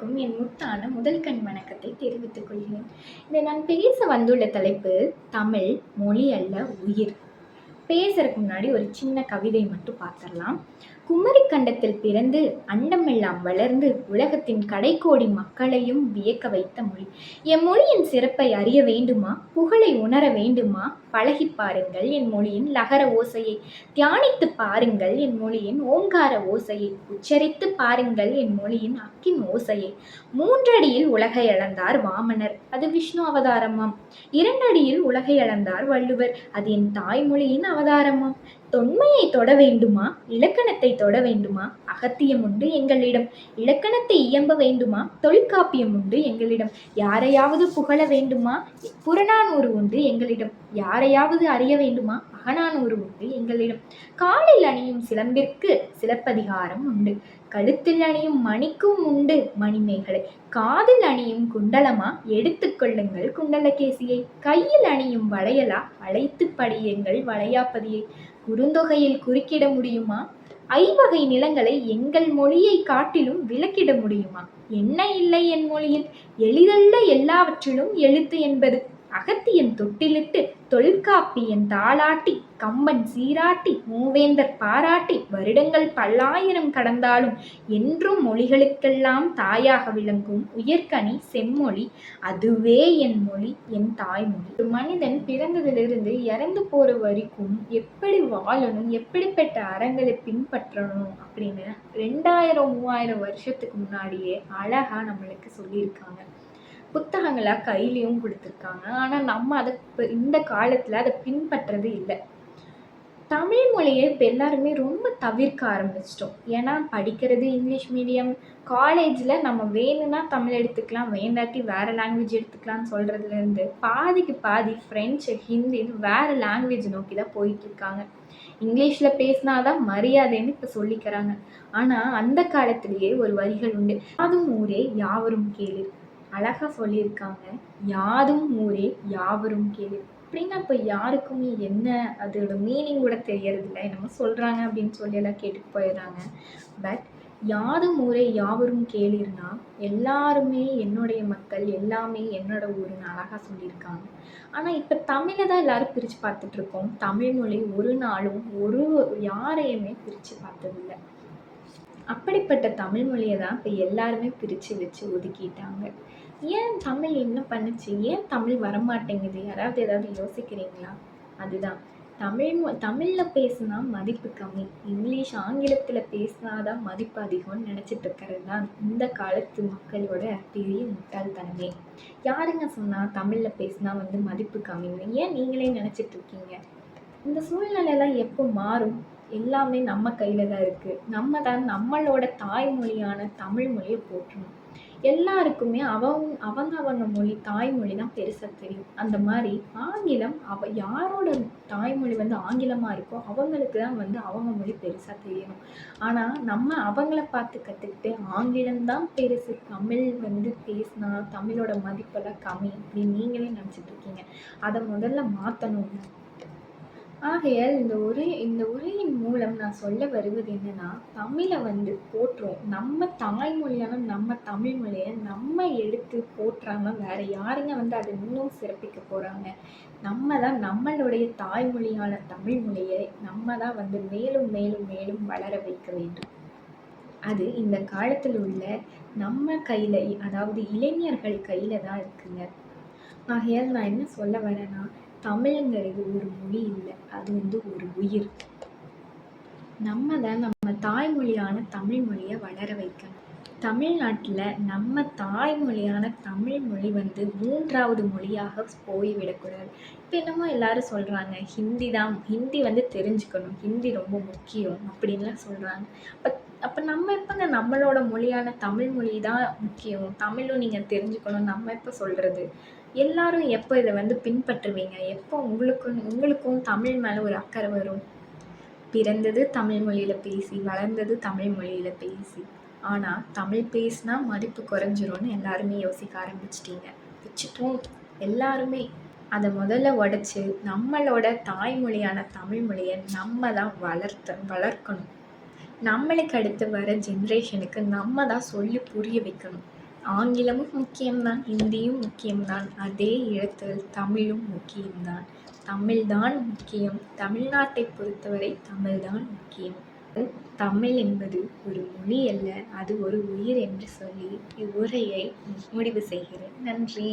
அனைவருக்கும் என் முத்தான முதல் கண் வணக்கத்தை தெரிவித்துக் கொள்கிறேன். இதை நான் பேச வந்துள்ள தலைப்பு தமிழ் மொழி அல்ல உயிர். பேசுறதுக்கு முன்னாடி ஒரு சின்ன கவிதை மட்டும் பார்த்துடலாம். குமரி கண்டத்தில் பிறந்து அண்டமெல்லாம் வளர்ந்து உலகத்தின் கடைக்கோடி மக்களையும் வியக்க வைத்த மொழி. என் மொழியின் சிறப்பை அறிய வேண்டுமா? புகழை உணர வேண்டுமா? பழகி பாருங்கள் என் மொழியின் லகர ஓசையை. தியானித்து பாருங்கள் என் மொழியின் ஓங்கார ஓசையை. உச்சரித்து பாருங்கள் என் மொழியின் அக்கின் ஓசையை. மூன்றடியில் உலகை அளந்தார் வாமனர். அது விஷ்ணு அவதாரமாம். இரண்டடியில் உலகை அளந்தார் வள்ளுவர். அது என் தாய்மொழியின் அவதாரமாம் தொன்மையை தொட வேண்டுமா? இலக்கணத்தை தொட வேண்டுமா? அகத்தியம் உண்டு எங்களிடம். இலக்கணத்தை இயம்ப வேண்டுமா? தொல்காப்பியம் உண்டு எங்களிடம். யாரையாவது புகழ வேண்டுமா? புறநானூறு உண்டு எங்களிடம். யாரையாவது அறிய வேண்டுமா? அகநானூறு உண்டு எங்களிடம். காலில் அணியும் சிலம்பிற்கு சிலப்பதிகாரம் உண்டு. கழுத்தில் அணியும் மணிக்கும் உண்டு மணிமேகலை. காதில் அணியும் குண்டலமா? எடுத்துக்கொள்ளுங்கள் குண்டலகேசியை. கையில் அணியும் வளையலா? அழைத்து படியுங்கள் வளையாப்பதியை. குறுந்தொகையில் குறுக்கிட முடியுமா? ஐவகை நிலங்களை எங்கள் மொழியை காட்டிலும் விளக்கிட முடியுமா? என்ன இல்லை என் மொழியில்? எளிதல்ல எல்லாவற்றிலும் எழுத்து என்பது அகத்தியன் தொட்டிலிட்டு தொல்காப்பியன் தாளாட்டி கம்பன் சீராட்டி மூவேந்தர் பாராட்டி வருடங்கள் பல்லாயிரம் கடந்தாலும் என்றும் மொழிகளுக்கெல்லாம் தாயாக விளங்கும் உயர்கனி செம்மொழி அதுவே என் மொழி என் தாய்மொழி. ஒரு மனிதன் பிறந்ததிலிருந்து இறந்து போற வரைக்கும் எப்படி வாழணும் எப்படிப்பட்ட அறங்களை பின்பற்றணும் அப்படின்னு ரெண்டாயிரம் மூவாயிரம் வருஷத்துக்கு முன்னாடியே அழகா நம்மளுக்கு சொல்லியிருக்காங்க. புத்தகங்களாக கையிலையும் கொடுத்துருக்காங்க. ஆனால் நம்ம அதை இப்போ இந்த காலத்தில் அதை பின்பற்றது இல்லை. தமிழ் மொழியை இப்போ எல்லாருமே ரொம்ப தவிர்க்க ஆரம்பிச்சிட்டோம். ஏன்னா படிக்கிறது இங்கிலீஷ் மீடியம். காலேஜில் நம்ம வேணும்னா தமிழ் எடுத்துக்கலாம் வேண்டாட்டி வேறு லாங்குவேஜ் எடுத்துக்கலாம்னு சொல்கிறதுலேருந்து பாதிக்கு பாதி ஃப்ரெஞ்சு ஹிந்தின்னு வேறு லாங்குவேஜ் நோக்கி தான் போயிட்டுருக்காங்க இங்கிலீஷில் பேசினா தான் மரியாதைன்னு இப்போ சொல்லிக்கிறாங்க. ஆனால் அந்த காலத்திலேயே ஒரு வரிகள் உண்டு. அதுவும் ஊரே யாவரும் கேளு. அழகாக சொல்லியிருக்காங்க. யாதும் ஊரே யாவரும் கேளு. அப்படின்னா இப்போ யாருக்குமே என்ன அதோட மீனிங் கூட தெரியறதில்ல. என்னமோ சொல்கிறாங்க அப்படின்னு சொல்லி எல்லாம் கேட்டுட்டு போயிடுறாங்க. பட் யாதும் ஊரே யாவரும் கேளிர்னா எல்லாருமே என்னுடைய மக்கள் எல்லாமே என்னோட ஊருன்னு அழகாக சொல்லியிருக்காங்க. ஆனால் இப்போ தமிழை தான் எல்லாரும் பிரித்து பார்த்துட்ருக்கோம் தமிழ்மொழி ஒரு நாளும் ஒரு யாரையுமே பிரித்து பார்த்ததில்லை. அப்படிப்பட்ட தமிழ் மொழியை தான் இப்போ எல்லாருமே பிரித்து வச்சு ஒதுக்கிட்டாங்க. ஏன் தமிழ் என்ன பண்ணுச்சு? ஏன் தமிழ் வரமாட்டேங்குது? யாராவது ஏதாவது யோசிக்கிறீங்களா? அதுதான். தமிழ் மொ தமிழில் பேசுனா மதிப்பு கம்மி. இங்கிலீஷ் ஆங்கிலத்தில் பேசினா தான் மதிப்பு அதிகம்னு நினச்சிட்டு இருக்கிறது தான் இந்த காலத்து மக்களோட பெரிய முட்டாள்தனமே. யாருங்க சொன்னால் தமிழில் பேசினா வந்து மதிப்பு கம்மின்னு? ஏன் நீங்களே நினச்சிட்டு இருக்கீங்க? இந்த சூழ்நிலையெல்லாம் எப்போ மாறும்? எல்லாமே நம்ம கையில் தான் இருக்குது நம்ம தான் நம்மளோட தாய்மொழியான தமிழ் மொழியை போற்றணும். எல்லாருக்குமே அவங்க அவங்க அவங்க மொழி தாய்மொழி தான் பெருசாக தெரியும். அந்த மாதிரி ஆங்கிலம் அவ யாரோட தாய்மொழி வந்து ஆங்கிலமாக இருக்கோ அவங்களுக்கு தான் வந்து அவங்க மொழி பெருசாக தெரியணும். ஆனால் நம்ம அவங்கள பார்த்து கற்றுக்கிட்டு ஆங்கிலம்தான் பெருசு தமிழ் வந்து பேசினா தமிழோட மதிப்பெல்லாம் கம்மி அப்படின்னு நீங்களே நினச்சிட்டு இருக்கீங்க. அதை முதல்ல மாற்றணும் ஆகையால் இந்த ஒரே இந்த நான் சொல்ல வருவது என்னன்னா தமிழை வந்து போற்றுவோம் நம்ம தாய்மொழியான நம்ம தமிழ் மொழியை நம்ம எடுத்து போற்றாமல் வேற யாருங்க வந்து அதை இன்னும் சிறப்பிக்க போகிறாங்க நம்ம தான் நம்மளுடைய தாய்மொழியான தமிழ் மொழியை நம்ம தான் வந்து மேலும் மேலும் மேலும் வளர வைக்க வேண்டும். அது இந்த காலத்தில் உள்ள நம்ம கையில் அதாவது இளைஞர்கள் கையில் தான் இருக்குங்க. ஆகையால் நான் என்ன சொல்ல வரேன்னா தமிழுங்கிறது ஒரு மொழி இல்லை அது வந்து ஒரு உயிர். நம்மதான் நம்ம தாய்மொழியான தமிழ் மொழியை வளர வைக்கணும். தமிழ்நாட்டில் நம்ம தாய்மொழியான தமிழ் மொழி வந்து மூன்றாவது மொழியாக போய்விடக்கூடாது. இப்போ என்னமோ எல்லாரும் சொல்கிறாங்க ஹிந்தி தான் ஹிந்தி வந்து தெரிஞ்சுக்கணும் ஹிந்தி ரொம்ப முக்கியம் அப்படின்லாம் சொல்கிறாங்க அப்போ அப்போ நம்ம எப்போங்க நம்மளோட மொழியான தமிழ் மொழி தான் முக்கியம்? தமிழும் நீங்கள் தெரிஞ்சுக்கணும் நம்ம எப்போ சொல்கிறது எல்லாரும் எப்போ இதை வந்து பின்பற்றுவீங்க? எப்போ உங்களுக்கும் உங்களுக்கும் தமிழ் மேலே ஒரு அக்கறை வரும்? பிறந்தது தமிழ் மொழியில் பேசி வளர்ந்தது தமிழ் மொழியில் பேசி. ஆனால் தமிழ் பேசினா மதிப்பு குறைஞ்சிரும்னு எல்லாருமே யோசிக்க ஆரம்பிச்சிட்டீங்க. வச்சுட்டோம் எல்லாருமே. அதை முதல்ல உடச்சி நம்மளோட தாய்மொழியான தமிழ் மொழியை நம்ம தான் வளர்த்த வளர்க்கணும். நம்மளுக்கு அடுத்து வர ஜென்ரேஷனுக்கு நம்ம தான் சொல்லி புரிய வைக்கணும். ஆங்கிலமும் முக்கியம்தான் ஹிந்தியும் முக்கியம்தான் அதே இடத்தில் தமிழும் முக்கியம்தான். தமிழ்தான் முக்கியம் தமிழ்நாட்டை பொறுத்தவரை தமிழ்தான் முக்கியம். தமிழ் என்பது ஒரு மொழி அல்ல அது ஒரு உயிர் என்று சொல்லி இவ்வுரையை முடிவு செய்கிறேன். நன்றி.